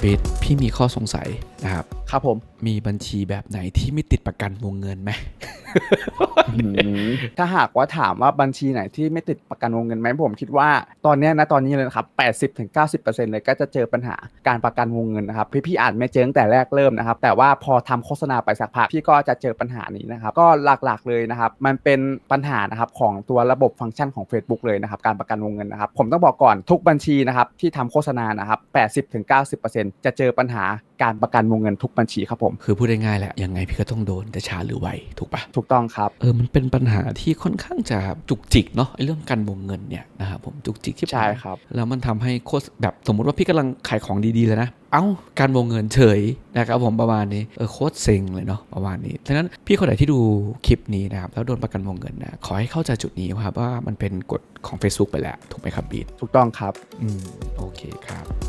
เบสพี่มีข้อสงสัยนะครับ ครับผม มีบัญชีแบบไหนที่ไม่ติดประกันวงเงินไหม ถ้าหากว่าถามว่าบัญชีไหนที่ไม่ติดประกันวงเงินไหมผมคิดว่าตอนนี้นะตอนนี้เลยนะครับ80-90%เลยก็จะเจอปัญหาการประกันวงเงินนะครับพี่พี่อาจไม่เจอตั้งแต่แรกเริ่มนะครับ แต่ว่าพอทำโฆษณาไปสักพักพี่ก็จะเจอปัญหานี้นะครับ ก็หลักๆเลยนะครับ มันเป็นปัญหานะครับของตัวระบบฟังก์ชันของ Facebook เลยนะครับ การประกันวงเงินนะครับ ผมต้องบอกก่อนทุกบัญชีนะครับที่ทำโฆษณานะครับ80-90%จะเจอปัญหา การประกันวงเงินทุกบัญชีครับผม คือพูดได้ง่ายแหละยังไงพี่ก็ต้องโดนแต่ช้าหรือไวถูกปะถูกต้องครับเออมันเป็นปัญหาที่ค่อนข้างจะจุกจิกเนาะไอ้เรื่องการวงเงินเนี่ยนะครับผมจุกจิกที่ใช่ครับแล้วมันทำให้โคตรแบบสมมุติว่าพี่กำลังขายของดีๆเลยนะเอ้าการวงเงินเฉยนะครับผมประมาณนี้เออโคตรเซ็งเลยเนาะประมาณนี้ดังนั้นพี่คนไหนที่ดูคลิปนี้นะครับแล้วโดนประกันวงเงินนะขอให้เข้าใจจุดนี้ครับว่ามันเป็นกฎของ Facebook ไปแล้วถูกไหมครับบีดถูกต้องครับอืมโอเคครับ